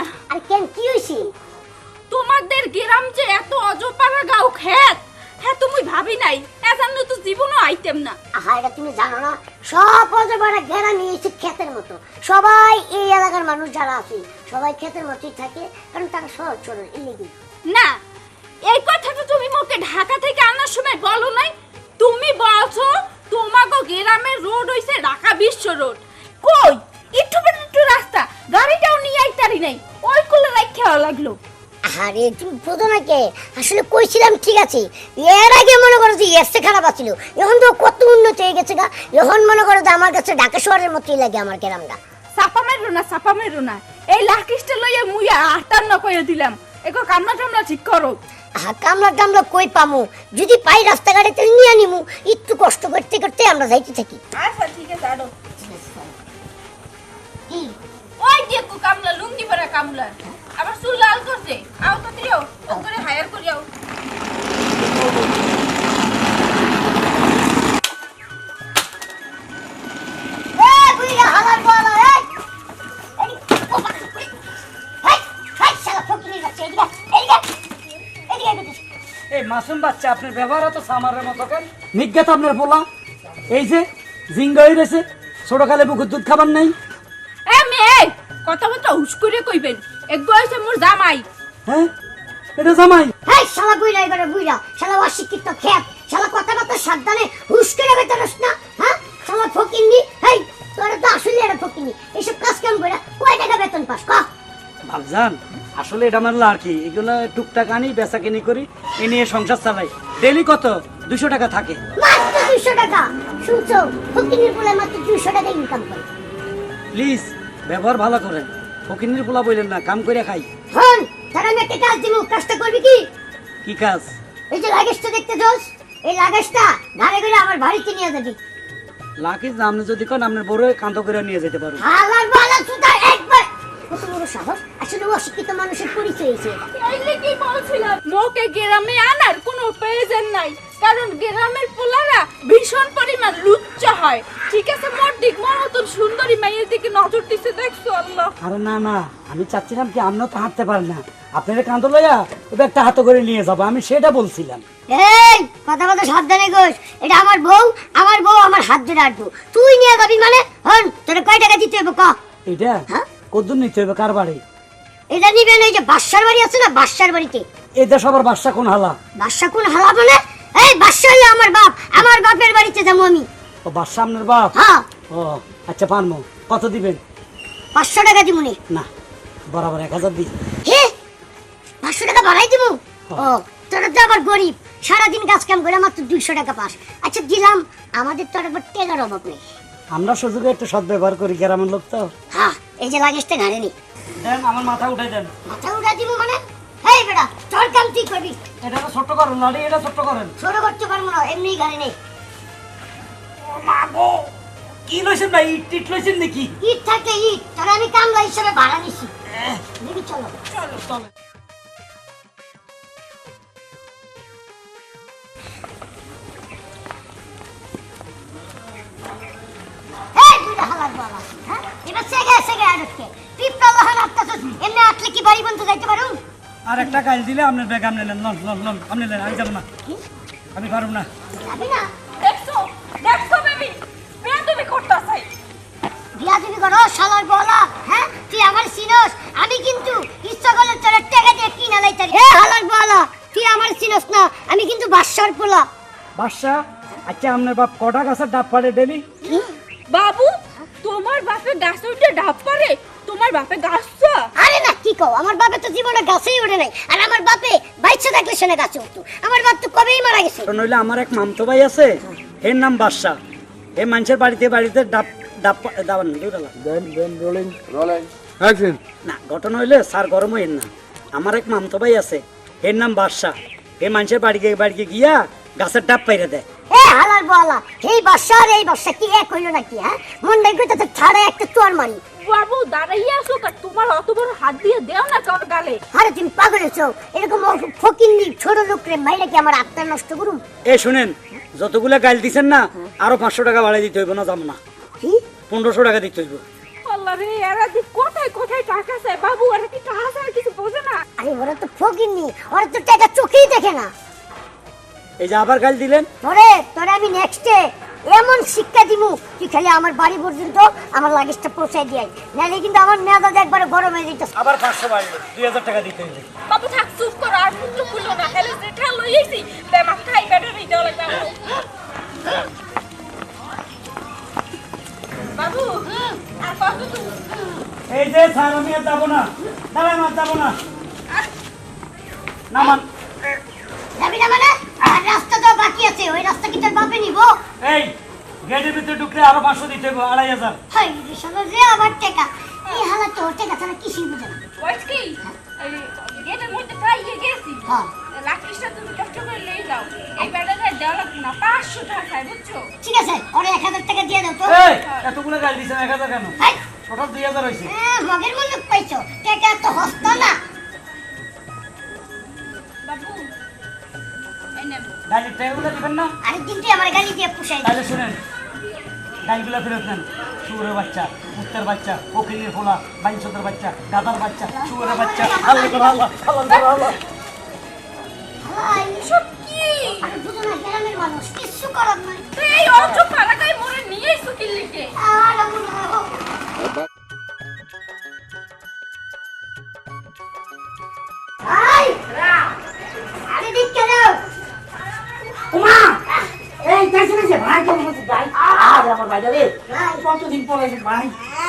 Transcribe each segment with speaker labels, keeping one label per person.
Speaker 1: না
Speaker 2: আর কেন? কি হইছে
Speaker 1: তোমাদের গ্রাম যে এত অজপাড়া গাও খেত হ্যাঁ তুমি ভাবি নাই। এজন্য তো জীবনও আইতেম না।
Speaker 2: আহা এটা তুমি জানো না? সব অজপাড়া ঘেরা নিয়েছে ক্ষেতের মতো। সবাই এই এলাকার মানুষ যারা আছে সবাই ক্ষেতের মতোই থাকে কারণ তারা সহজ চলে ইলেগি
Speaker 1: না এই কথাটা তুমি তুমি
Speaker 2: না আসলে কইছিলাম ঠিক আছে। এর আগে মনে করো যে এসে খারাপ আছিল। এখন তো কত উন্নত হয়ে গেছে গা। এখন মনে করো যে আমার কাছে ঢাকা শহরের মতোই লাগে আমার গ্রামটা।
Speaker 1: চাপা মেরো না চাপা মেরো না। এই লাকিসটা লইয়া মুইয়া আটান্ন কইয়া দিলাম। এগো কামনা টামনা ঠিক করো।
Speaker 2: আহা কামলা টামলা কই পামু? যদি পাই রাস্তাঘাটে তাহলে নিয়ে নিমু একটু কষ্ট করতে করতে আমরা যাইতে থাকি।
Speaker 1: আচ্ছা ঠিক আছে আরও ওই দেখো কামলা লুঙ্গি পরা কামলা। আবার চুল লাল করছে। আও তো দিও ও করে হায়ার করিয়াও
Speaker 3: মাসুম বাচ্চা আপনার ব্যবহার তো সামারের মতো কেন? নিজ্ঞাত আপনার বলা এই যে জিঙ্গা হয়ে রয়েছে ছোট কালে বুকুর দুধ খাবার নাই।
Speaker 1: কথা বলতে হুশ করে কইবেন। একগো হইছে মোর জামাই।
Speaker 3: হ্যাঁ? এটা জামাই?
Speaker 2: এই শালা বুইড়া এবারে বুইড়া। শালা অশিক্ষিত খেত। শালা কথাবার্তা সাবধানে হুশ করে বেতনস না হ্যাঁ? শালা ফকিরনি এই তোরা তো আসলে এটা ফকিরনি এইসব কাজ কাম করে কয় টাকা বেতন পাস ক?
Speaker 3: ভাবজান আসলে এটা মানলা আর কি এগুলো টুকটাক আনি বেচা কিনি করি এ নিয়ে সংসার চালাই। ডেলি কত? দুশো টাকা থাকে।
Speaker 2: মাত্র দুইশো টাকা। শুনছো? ফকিরনির বলে মাত্র দুইশো টাকা ইনকাম করে।
Speaker 3: প্লিজ ব্যবহার ভালো করেন। ফকিনির পোলা বললেন না কাম করে খাই।
Speaker 2: হন তারা আমি একটা কাজ দিব কাজটা করবি কি?
Speaker 3: কি কাজ?
Speaker 2: এই যে লাগেজটা দেখতে দোস এই লাগেজটা ঘাড়ে করে আমার বাড়িতে নিয়ে যাবি।
Speaker 3: লাকিজ না আপনি যদি কোন আপনার বড় কান্ত করে নিয়ে যেতে পারো।
Speaker 2: হালার বালা সুদা একবার কত বড় সাহস। আসলে অশিক্ষিত মানুষের পরিচয় এটা।
Speaker 1: এইলে কি বলছিলাম? মোকে গ্রামে আনার কোনো প্রয়োজন নাই। কারণ গ্রামের পোলারা ভীষণ পরিমাণ লুচ্চ হয়। ঠিক আছে? মতন সুন্দরী মেয়ের দিকে নজর দিতে দেখছ আল্লাহ?
Speaker 3: আরে না না আমি চাচ্ছিলাম কি আপনিও তো হাঁটতে পারেন না। আপনার কান্ত লইয়া ওটা একটা হাতে করে নিয়ে যাব আমি সেটা বলছিলাম।
Speaker 2: এই কথা বলতে সাবধানে গোস। এটা আমার বউ আমার বউ আমার হাত ধরে আটবো তুই নিয়ে যাবি মানে? হন তোর কয় টাকা দিতে হবে ক?
Speaker 3: এটা?
Speaker 2: হ্যাঁ?
Speaker 3: কদ্দুর নিতে হবে কার বাড়ি?
Speaker 2: এটা নিবেন ওই যে বাসার বাড়ি আছে না বাসার বাড়িতে?
Speaker 3: এটা সবার বাসা কোন হালা?
Speaker 2: বাসা কোন হালা মানে? এই বাসা হলো আমার বাপ। আমার বাপের বাড়িতে যাব আমি।
Speaker 3: ও বাসা আপনার বাপ?
Speaker 2: হ্যাঁ।
Speaker 3: ও আচ্ছা পারমো। কত দিবেন?
Speaker 2: পাঁচশো টাকা দিবনি
Speaker 3: না। বরাবর এক হাজার দিই
Speaker 2: হে পাঁচশো টাকা বাড়াই দিব ও। তোরা তো আবার গরিব। সারাদিন কাজ কাম করে মাত্র দুইশো টাকা পাস। আচ্ছা দিলাম। আমাদের তো আর একবার টেকার অভাব নেই।
Speaker 3: আমরা সুযোগে একটু সদ ব্যবহার করি গ্রামের লোক তো।
Speaker 2: হ্যাঁ এই যে লাগেজটা ঘাড়ে নি।
Speaker 3: দেন আমার মাথা উঠাই দেন।
Speaker 2: মাথা উঠা দিব মানে? হেই বেটা তোর কাম তুই করবি।
Speaker 3: এটা তো ছোট্ট করেন না এটা ছোট্ট করেন।
Speaker 2: ছোট করতে পারব না এমনি ঘাড়ে নেই
Speaker 3: ও মা গো। কি লইছেন ভাই? ইট টিট লইছেন নাকি?
Speaker 2: ঈদ থাকে ঈদ তাহলে আমি কামলা হিসাবে ভাড়া নিছি। দেখি চলো।
Speaker 3: চলো চলো।
Speaker 2: হ্যাঁ? পারুম
Speaker 3: আর একটা কাজ দিলে আপনার ব্যাগ আপনি নেন। লন লন লন আপনি নেন আমি যাব না। আমি পারব না?
Speaker 1: দেখছ দেখছ?
Speaker 2: বিয়া করো শালার বলা হ্যাঁ? তুই আমার চিনস। আমি কিন্তু ইচ্ছা করলে তোর টাকা দিয়ে কিনা লাইতারি হে হালার বলা তুই আমার চিনস না আমি কিন্তু বাদশার পোলা।
Speaker 3: বাসা আচ্ছা আপনার বাপ কটা গাছের ডাব পাড়ে ডেলি?
Speaker 1: বাবু তোমার বাপে গাছে উঠে ডাব পারে তোমার বাপে গাছ তো।
Speaker 2: আরে না কি কও? আমার বাপে তো জীবনে গাছেই ওঠে নাই। আর আমার বাপে বাইচে থাকলে সেনে গাছে উঠতো। আমার বাপ তো কবেই মারা গেছে।
Speaker 3: নইলে আমার এক মামতো ভাই আছে এর নাম বাদশা। এই মানুষের বাড়িতে বাড়িতে ডাব ডাব দাবান দুইটালা
Speaker 4: Then, then rolling. Rolling.
Speaker 3: না ঘটনা হইলে স্যার গরম হইন না। আমার এক মামতো ভাই আছে এর নাম বাদশাহ। এই মানুষের বাড়িতে বাড়িতে গিয়া গাছের ডাব পাইরে দেয়।
Speaker 2: হালার বলা। এই আর এই বাসা কি এক হইল নাকি হ্যাঁ? মন দেখবে তো ছাড়া একটা চোর মারি।
Speaker 1: বাবু দাঁড়াইয়া আসো কার তোমার অত বড় হাত দিয়ে দেও না তোর গালে।
Speaker 2: আরে তুমি পাগল হয়েছো। এরকম ফকিন্নি ছোট লোক রে মাইরা কি আমার আত্মা নষ্ট করুম?
Speaker 3: এ শুনেন যতগুলা গাল দিছেন না আরও পাঁচশো টাকা বাড়াই দিতে হইব না যাব না? পনেরোশো টাকা দিতে হইব।
Speaker 1: এরা দি কোথায় কোথায় টাকা চায়? বাবু এরা কি টাকা চায় কিছু বোঝে না?
Speaker 2: আরে ওরা তো ফকিরনি ওরা তো টাকা চোখেই দেখে না।
Speaker 3: এই যে আবার গাল দিলেন?
Speaker 2: তোরে তোরে আমি নেক্সটে এমন শিক্ষা দিমু তুই খালি আমার বাড়ি পর্যন্ত আমার লাগেজটা পৌঁছাই দিয়াই নাহলে কিন্তু আমার মেয়াদা একবারে গরম হয়ে যেত
Speaker 3: আবার পাঁচশো বাড়লো দুই হাজার টাকা দিতে হবে।
Speaker 1: বাবু থাক চুপ করো আর খুললো না। বেমা খাই লাগবে বাবু আর কত?
Speaker 3: এই যে স্যার আমি আর যাব না। দাঁড়ান আর যাব না। নামান।
Speaker 2: যাবি না মানে? আর রাস্তা তো বাকি আছে ওই রাস্তা কি তোর বাপে নিবো?
Speaker 3: এই গেটের ভিতরে ঢুকলে আরও পাঁচশো দিতে হবে আড়াই হাজার।
Speaker 2: হাই রে শালা রে আমার টাকা। এই হালা তোর টাকা ছাড়া কিছুই বুঝে না।
Speaker 1: ওইস কি গেটের মধ্যে প্রায় ইয়ে গেছি।
Speaker 2: হ্যাঁ।
Speaker 1: লাকড়িটা তুমি কষ্ট করে লই যাও এই ব্যাটারি দেওয়া লাগবে না পাঁচশো টাকায় বুঝছ?
Speaker 2: ঠিক আছে ওরে এক হাজার টাকা দিয়ে দাও তো।
Speaker 3: এই এতগুলো গাল দিচ্ছেন এক হাজার কেন?
Speaker 2: হাই
Speaker 3: টোটাল দুই হাজার হয়েছে
Speaker 2: মগের মূল্য পাইছো। টাকা তো হস্ত না।
Speaker 3: গাড়ির টাকাগুলো দিবেন না?
Speaker 2: আরেকদিন তুই আমার গালি দিয়ে পুষাই
Speaker 3: তাহলে শুনেন গাড়িগুলো ফেরত নেন। শুয়োরের বাচ্চা কুত্তের বাচ্চা ফকিরের ফোলা বাইনচোদের বাচ্চা গাদার বাচ্চা শুয়োরের বাচ্চা। আল্লাহ করে আল্লাহ আল্লাহ করে আল্লাহ।
Speaker 2: হাই,
Speaker 1: এই
Speaker 5: দেখছেন যে ভাই কেমন আছে ভাই? আর আমার ভাই রে কতদিন পরে এসে ভাই?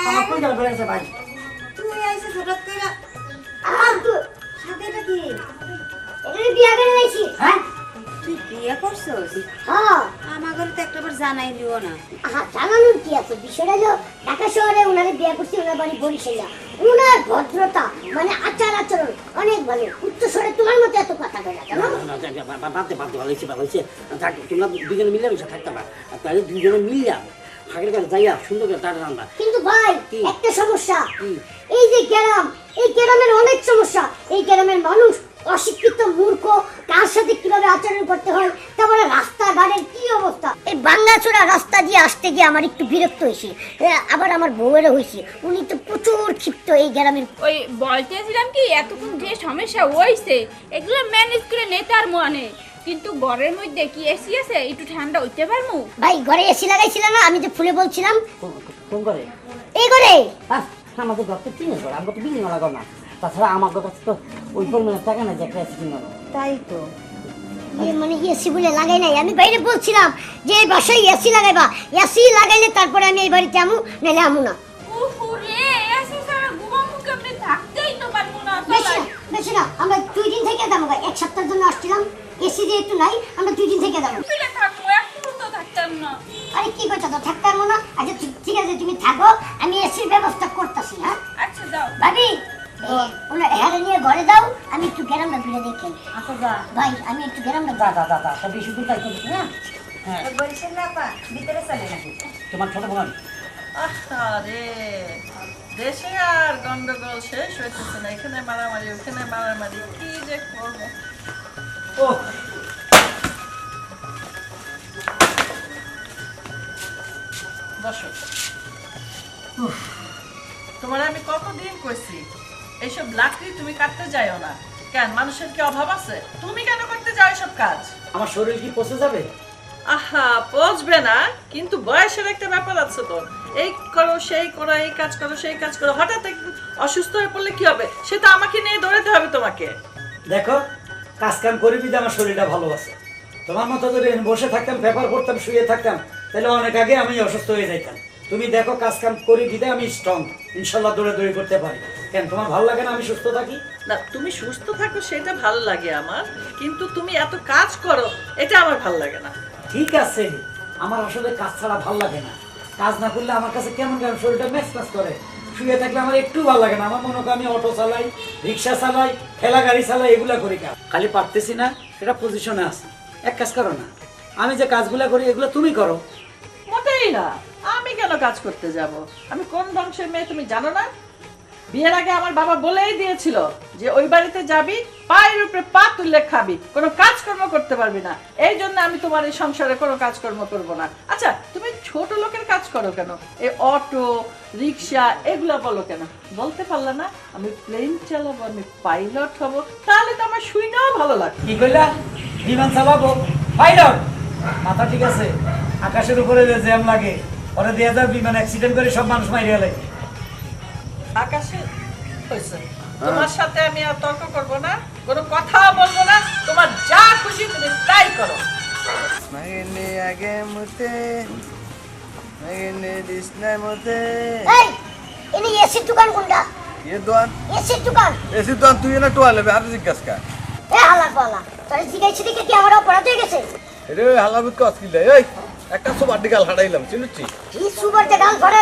Speaker 5: আমার কই গেল বেড়েছে ভাই?
Speaker 6: তুই আইছিস হঠাৎ করে।
Speaker 2: আমার তো
Speaker 6: সাথে কি?
Speaker 2: এখানে বিয়া করে নিয়েছি
Speaker 5: হ্যাঁ?
Speaker 6: তুই বিয়ে করছিস?
Speaker 2: হ্যাঁ।
Speaker 6: আমার ঘরে তো একটাবার জানাই দিও না।
Speaker 2: আহা, জানানোর কি আছে? বিষয়টা হলো ঢাকা শহরে উনারে বিয়ে করছি ওনার বাড়ি বরিশালা। উনার ভদ্রতা মানে আচার আচরণ অনেক ভালো। উচ্চ স্বরে তোমার না বাঁধতে
Speaker 5: বাদতে ভালো হয়েছে ভালো হয়েছে। থাক তোমরা দুজনে মিলে মিশে থাকতে পার। আর তাহলে দুজনে মিলিয়া ফাঁকের কাছে যাইয়া সুন্দর করে তার রান্না
Speaker 2: কিন্তু ভাই? একটা সমস্যা। এই যে গ্রাম এই গ্রামের অনেক সমস্যা। এই গ্রামের মানুষ অশিক্ষিত মূর্খ কার সাথে কীভাবে আচরণ করতে হয় তারপরে রাস্তাঘাটের কি অবস্থা? এই বাঙ্গাচোরা রাস্তা দিয়ে আসতে গিয়ে আমার একটু বিরক্ত হয়েছে। আবার আমার বউয়েরও হয়েছে। উনি তো প্রচুর ক্ষিপ্ত এই গ্রামের
Speaker 1: ওই বলতেছিলাম কি এতক্ষণ যে সমস্যা হয়েছে এগুলো ম্যানেজ করে নিতে আর মনে কিন্তু ঘরের মধ্যে কি এসি আছে? একটু ঠান্ডা হইতে পারমু?
Speaker 2: ভাই ঘরে এসি লাগাইছিল না? আমি যে ফুলে বলছিলাম।
Speaker 5: ফোন করে
Speaker 2: এই ঘরে?
Speaker 5: আমাদের ঘর তো টিনের ঘর আমাকে তো বিল্ডিং লাগো না। তাছাড়া আমার কাছে তো ওই পরিমাণে টাকা নাই যে একটা এসি কিনবো।
Speaker 6: তাই তো।
Speaker 2: মানে এসি বলে লাগাই নাই? আমি বাইরে বলছিলাম যে এই বাসায় এসি লাগাইবা। এসি লাগাইলে তারপরে আমি এই বাড়িতে আমু নাহলে আমু না।
Speaker 1: না
Speaker 2: বেশি না আমরা দুই দিন থেকে যাব এক সপ্তাহের জন্য আসছিলাম। এসি যেহেতু নাই আমরা দুই দিন থেকে
Speaker 1: না।
Speaker 2: আরে কি করছ তো থাকতে পারব না? আচ্ছা ঠিক- ঠিক আছে তুমি থাকো আমি এসির ব্যবস্থা করতেছি হ্যাঁ?
Speaker 1: আচ্ছা যাও।
Speaker 2: ভাবি ওনার হ্যাঁ নিয়ে ঘরে দাও আমি একটু গ্রামটা ঘুরে দেখি।
Speaker 5: আচ্ছা যা।
Speaker 2: ভাই আমি একটু গ্রামটা
Speaker 5: যা যা যা যা বেশি দূর না হ্যাঁ
Speaker 6: ভিতরে চলে নাকি
Speaker 5: তোমার ছোট বোন?
Speaker 7: আরে দেশে আর গন্ডগোল শেষ হইতেছে না। এখানে মারামারি ওখানে মারামারি কি যে করব?
Speaker 3: ও
Speaker 7: বসো। তোমার আমি কতদিন কইছি? এইসব লাকড়ি তুমি কাটতে যাইও না। কেন মানুষের কি অভাব আছে? তুমি কেন করতে যাও এসব কাজ?
Speaker 3: আমার শরীর কি পচে যাবে?
Speaker 7: আহা পচবে না কিন্তু বয়সের একটা ব্যাপার আছে তো। এই করো সেই করো এই কাজ করো সেই কাজ করো। হঠাৎ অসুস্থ হয়ে পড়লে কি হবে? সেটা আমাকে নিয়ে দৌড়াতে হবে তোমাকে।
Speaker 3: দেখো কাজ কাম করি বিধে আমার শরীরটা ভালো আছে। তোমার মতো যদি বসে থাকতাম পেপার পড়তাম শুয়ে থাকতাম তাহলে অনেক আগে আমি অসুস্থ হয়ে যাইতাম। তুমি দেখো কাজ কাম করি বিধে আমি স্ট্রং ইনশাল্লাহ দৌড়ে দৌড়ে করতে পারি। কেন তোমার ভালো লাগে না আমি সুস্থ থাকি?
Speaker 7: না তুমি সুস্থ থাকো সেটা ভালো লাগে আমার। কিন্তু তুমি এত কাজ করো এটা আমার ভালো লাগে না।
Speaker 3: ঠিক আছে আমার আসলে কাজ ছাড়া ভালো লাগে না। কাজ না করলে আমার কাছে কেমন কেমন শরীরটা ম্যাচ ম্যাচ করে। শুয়ে থাকলে আমার একটু ভালো লাগে না। আমার মনে হয় আমি অটো চালাই রিক্সা চালাই ঠেলা গাড়ি চালাই এগুলা করি কাজ। খালি পারতেছি না এটা পজিশনে আছে। এক কাজ করো না। আমি যে কাজগুলা করি এগুলো তুমি করো।
Speaker 7: মোটেই না। কেন কাজ করতে যাব? আমি কোন বংশের মেয়ে তুমি জানো না? বিয়ের আগে আমার বাবা বলেই দিয়েছিল যে ওই বাড়িতে যাবি, পায়ের উপরে পা তুললে খাবি, কোনো কাজকর্ম করতে পারবি না। এই জন্য আমি তোমার এই সংসারে কোনো কাজকর্ম করব না। আচ্ছা তুমি ছোট লোকের কাজ করো কেন? এই অটো, রিক্সা, এগুলো বলো কেন? বলতে পারলে না, আমি প্লেন চালাবো, আমি পাইলট হব, তাহলে তো আমার শুইনাও ভালো লাগে
Speaker 3: কি কইলা? বিমান চালাবো? পাইলট মাথা ঠিক আছে। আকাশের উপরে যে জ্যাম লাগে। ওরা দুই হাজার বিমান অ্যাক্সিডেন্ট করে সব মানুষ মাইরে গেলে
Speaker 7: আকাশে হ্যাঁ। তোমার সাথে আমি আর তর্ক করব না কোনো কথা বলব না তোমার যা খুশি তুমি তাই করো।
Speaker 4: মাগনে আগে মতে মাগনে দিসনা মতে।
Speaker 2: এই ইনি এসি দোকান
Speaker 4: গুন্ডা।
Speaker 2: এ দোকান
Speaker 4: এসি দোকান এসি দোকান তুই না টোয়ালে আর জিজ্ঞাস কর।
Speaker 2: এ হালা পালা তোর জিজ্ঞাসা দেখে কি আমার অপরাধ হয়ে গেছে?
Speaker 4: রে হালা বুত কস কি এই। একটা সুপার ডিগাল হাড়াইলাম চিনুচ্ছি
Speaker 2: কি সুবর যে গাল ভরা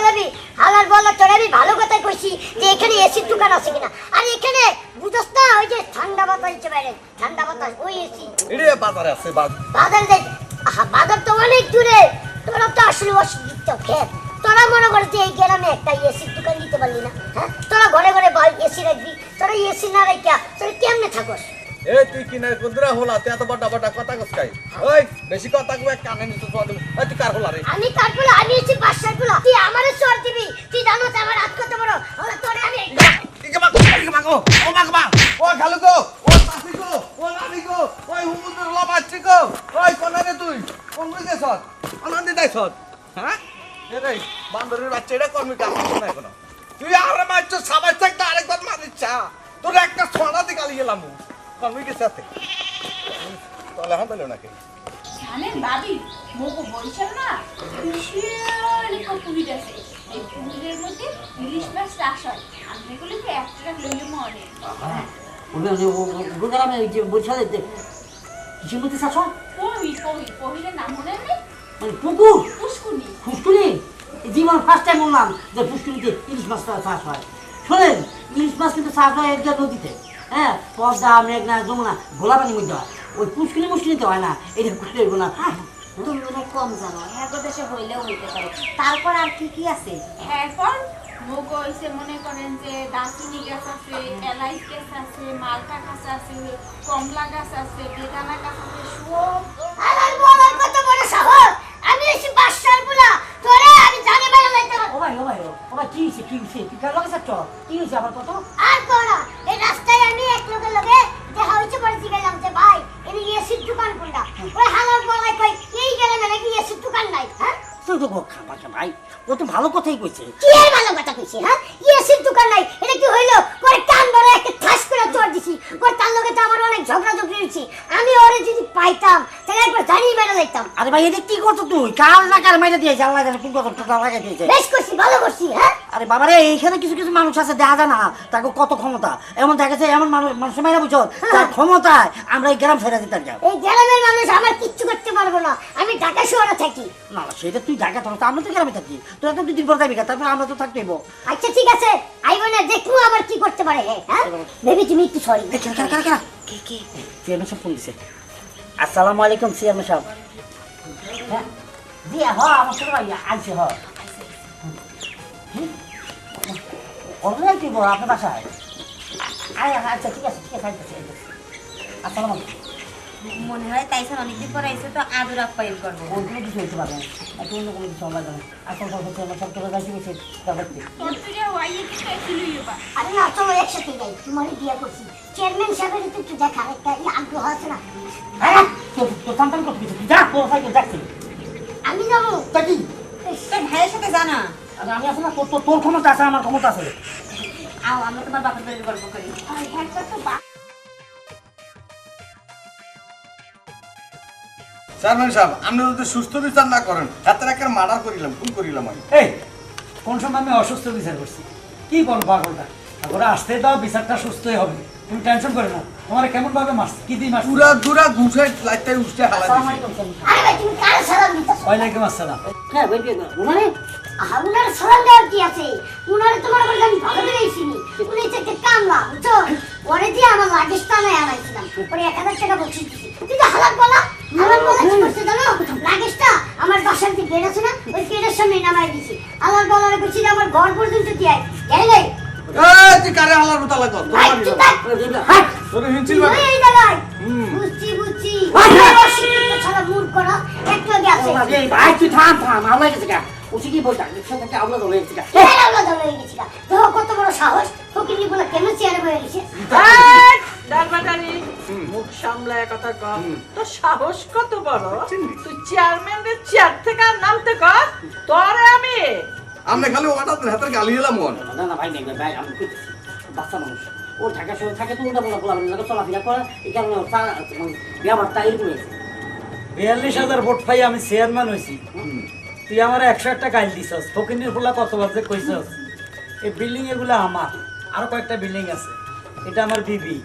Speaker 2: হালার বলা আমি ভালো কথা কইছি যে এখানে এসির দোকান আছে কিনা। আর এখানে বুঝছ না ওই যে ঠান্ডা বাতাস হচ্ছে বাইরে। ঠান্ডা বাতাস ওই এসি
Speaker 4: এরে বাজারে আছে বাজ
Speaker 2: বাজার দেখ বাজার তো অনেক দূরে। তোরা তো আসলে অসুবিধা খেত। তোরা মনে করে যে এই গ্রামে একটা এসির দোকান দিতে পারলি না হ্যাঁ? তোরা ঘরে ঘরে এসি রাখবি। তোরা এসি না রাখিয়া তোরা কেমনে থাকস?
Speaker 4: এ তুই কি না কুদরা হলা? তে এত বড় বড় কথা কস কাই? ওই বেশি কথা কই কানে নিতে তো দিম এই তুই কার হলা রে?
Speaker 2: আমি কাটবো আমি এসি বাসারগুলো তুই আমারে চর দিবি। তুই জানো তো আমার হাত কত বড়। হলে তোরে আমি
Speaker 4: কি মা কি মা গো ও মা মা ও খালু গো ও তাসি গো ও নানি গো ওই হুমুদের লবাচ্ছি গো। ওই কোনা তুই? কোন কই গেছ আনন্দি দাইছ হ্যাঁ? এ রে বান্দরের বাচ্চা এটা কর্মী কাজ করছ না এখনও। নাকি?
Speaker 1: জানেন ভাবি মোগো বরিশাল না বিশাল একটা পুকুর আছে। এই পুকুরের মধ্যে ইলিশ মাছ চাষ হয়। তো একটা লইলে মনে?
Speaker 5: গুদারামে ওই যে বরিশালে কিসের মধ্যে চাষ হয়?
Speaker 1: কহি কহি কহিলে নাম মনে নেই?
Speaker 5: মানে পুকুর?
Speaker 1: পুষ্কুনি।
Speaker 5: ফুসকুনি জীবন ফার্স্ট টাইম বললাম যে ইলিশ মাছটা চাষ হয়। শোনেন ইলিশ মাছ কিন্তু চাষ হয় একটা নদীতে। হ্যাঁ পদ্মা মেঘনা যমুনা ভোলা পানির মধ্যে হয়। ওই পুষ্কুনি মুষ্কুনিতে হয় না এটা হইব না।
Speaker 6: তুমি মনে কম জানো হ্যাঁ দেশে হইলেও হইতে পারে। তারপর আর কি কি আছে?
Speaker 1: মোগো হইছে মনে করেন যে দারচিনি গাছ আছে এলাইচ গাছ আছে মালটা গাছ আছে কমলা গাছ আছে বেদানা গাছ আছে সব।
Speaker 2: হালার বলার কত বড় সাহস আমি এসি বাসারগুলো তোরে আমি জানি লাইতে
Speaker 5: ও ভাই ও ভাই ও ভাই কি হয়েছে কি তুই কার লগে আবার কত?
Speaker 2: আর কোনা এই রাস্তায় আমি এক লোকের লগে দেখা হইছে পরে জিগাইলাম যে ভাই এসির দোকান কোনটা ওই হালার বলাই কই এই গ্রামে নাকি এসির দোকান নাই? হ্যাঁ?
Speaker 5: তুই তো খাবার ভাই ও তো ভালো কথাই কইছে।
Speaker 2: কি এর ভালো কথা কইছি হ্যাঁ? এসির দোকান নাই এটা কি হইল? পরে কান একটা ঠাস করে চড় দিছি। পরে তার লগে তো আমার অনেক ঝগড়া ঝগড়ি হয়েছি। আমি ওরে যদি পাইতাম তাহলে একবার জানিয়ে মেরে লাইতাম
Speaker 5: আরে ভাই এটা কি করছ তুই? কার না কার মাইরে দিয়েছে? আল্লাহ জানে কোন কথা লাগাই দিয়েছে।
Speaker 2: বেশ করছি ভালো করছি হ্যাঁ?
Speaker 5: আরে বাবারে এইখানে কিছু কিছু মানুষ আছে দেখা যায় না। তাকে কত ক্ষমতা? এমন দেখা যায় এমন মানুষ মানুষের মেয়েরা বুঝো তার ক্ষমতায় আমরা এই গ্রাম ছেড়ে দিতে যাও
Speaker 2: এই গ্রামের মানুষ আমার কিচ্ছু করতে পারব না। আমি ঢাকা শহরে থাকি।
Speaker 5: না সেটা তুই ঢাকা থাকো আমরা তো গ্রামে থাকি। তোরা তো দুদিন পর যাবি তারপর আমরা তো থাকতেইব।
Speaker 2: আচ্ছা ঠিক আছে। আইবো না দেখব আবার কি করতে পারে হ্যাঁ? হ্যাঁ? ভেবে তুমি একটু সরি।
Speaker 5: কে কে? চেয়ারম্যান সাহেব ফোন দিছে। আসসালামু আলাইকুম চেয়ারম্যান সাহেব। হ্যাঁ? জি হ আমার ছোট ভাই আনছে হ অনলাইন দিব আপনার বাসায়। আচ্ছা ঠিক আছে ঠিক আছে আইতেছি। আসসালামু আলাইকুম।
Speaker 6: মনে হয় তাইছে অনেকদিন পর আইসে তো আদর আপ্যায়ন করব।
Speaker 5: অন্য কিছু হইতে পারে? একটু অন্য কোনো কিছু হবে না আসল কথা চেয়ারম্যান সাহেব তোরা যাইতে গেছে তারপর কি?
Speaker 1: তুই কি
Speaker 2: আরে না চলো একসাথে যাই তোমার বিয়ে করছি। চেয়ারম্যান সাহেবের তো একটু দেখা একটা আগ্রহ আছে না?
Speaker 5: হ্যাঁ তোর তোর সন্তান করতে গেছে যা তোর সাইকেল যাচ্ছে
Speaker 2: আমি যাব।
Speaker 5: তা কি?
Speaker 6: ভাইয়ের সাথে জানা
Speaker 5: আমি আসলে তোর তোর- ক্ষমতা আছে আমার ক্ষমতা আছে
Speaker 6: আও আমরা তোমার বাপের বাড়ির গল্প করি।
Speaker 4: চেয়ারম্যান সাহেব আপনি যদি সুস্থ বিচার না করেন হাতের একটা মার্ডার করিলাম খুন করিলাম আমি।
Speaker 3: এই কোন সময় আমি অসুস্থ বিচার করছি? কি বল পাগলটা? তারপরে আসতে দাও বিচারটা সুস্থই হবে। তুমি টেনশন করে না। তোমার কেমন ভাবে মারছে কি দিয়ে মারছে?
Speaker 4: পুরা দুরা ঘুষে লাইটটাই উঠতে হালা
Speaker 5: আসসালামু
Speaker 4: দিছি।
Speaker 5: আলাইকুম
Speaker 2: আরে ভাই তুমি কার সালাম দিতেছো?
Speaker 3: ওয়ালাইকুম আসসালাম।
Speaker 5: হ্যাঁ বলবি মানে?
Speaker 2: আহা উনার সালাম দেওয়ার কি আছে? উনারে তোমার কাছে আমি ভালো করে চিনি। উনি একটা কামলা বুঝছ? পরে দিয়ে আমার লাগেজ টানায় আনাইছিলাম পরে এক হাজার টাকা বলছি তুই তো হালাক বলা হালাক বলা কি করছে জানো? লাগেজটা আমার বাসার যে গেট আছে না ওই গেটের সামনে নামাই দিছি। বলারে আমার ঘর পর্যন্ত দিয়ে গেলে?
Speaker 4: এই, তুই কারে হালার! তোর হিনছিল
Speaker 2: তুই এই জায়গায়। বুঝছি বুঝছি। ছাড়া মূর্খ না? একটু আগে আছে
Speaker 5: ভাই তুই থাম থাম আওলা গেছে গা। ওসি কি বলতা রিক্সা থেকে আওলা ধরে গেছে
Speaker 2: কেন আলাদা গেছিল দেখো কত বড় সাহস? ফকিনি বলে কেন চেয়ারে বয়ে গেছে?
Speaker 7: এই, ডারবাটারি, মুখ সামলায় কথা কম তোর সাহস কত বড়? তুই চেয়ারম্যানের চেয়ার থেকে আর নামতে কর। তোরে আমি
Speaker 4: আমনে খালি ওটা হাতের গালি এলাম মন।
Speaker 5: না না ভাই দেখবে ভাই আমি বাচ্চা মানুষ। ও ঢাকা শহরে থাকে তো উল্টা বলা বলা লাগে চলাফেরা করে। এই কারণে মানে এরকম হয়েছে
Speaker 3: বিয়াল্লিশ হাজার ভোট পাই আমি চেয়ারম্যান হয়েছি। তুই আমার একশো একটা গাইল দিছস। ফকিনের ফুলা কত বাজে কইছস এই বিল্ডিং এগুলো আমার। আরও কয়েকটা বিল্ডিং আছে। এটা আমার বিবি।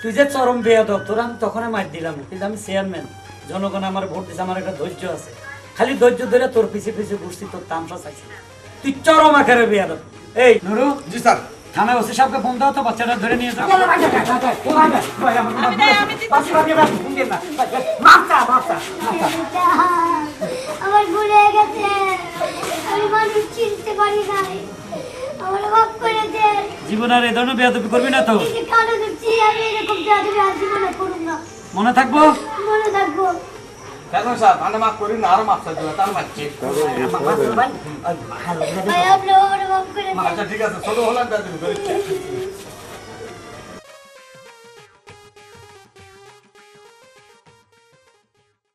Speaker 3: তুই যে চরম বেয়াদব তোর আমি তখন মার দিলাম। কিন্তু আমি চেয়ারম্যান। জনগণ আমার ভোট দিছে আমার একটা ধৈর্য আছে। খালি ধৈর্য ধরে তোর পিছে পিছে ঘুরছি তোর তামসা চাইছি। তুই চরম আকারে বেয়াদব। এই নুরু।
Speaker 4: জি স্যার।
Speaker 3: থানায় ওসি সাহেবকে ফোন দাও তো বাচ্চাটা ধরে নিয়ে যাও। ভাই, আমার
Speaker 7: আমি দেই, আমি দিতেছি।
Speaker 3: বাচ্চা বাচ্চা বাচ্চা, ফোন দিন না। মাপটা মাপটা
Speaker 2: আমার ভুলে গেছে। আমি মানুষ চিনতে পারি নাই। আমার মাফ করে দেন
Speaker 3: জীবন আর এ ধরনের বেয়াদবি করবি না তো।
Speaker 2: এই আমি এরকম আর জীবনে না।
Speaker 3: মনে থাকব?
Speaker 2: মনে থাকব।
Speaker 4: ঠিক আছে ছোট হলাম করেছি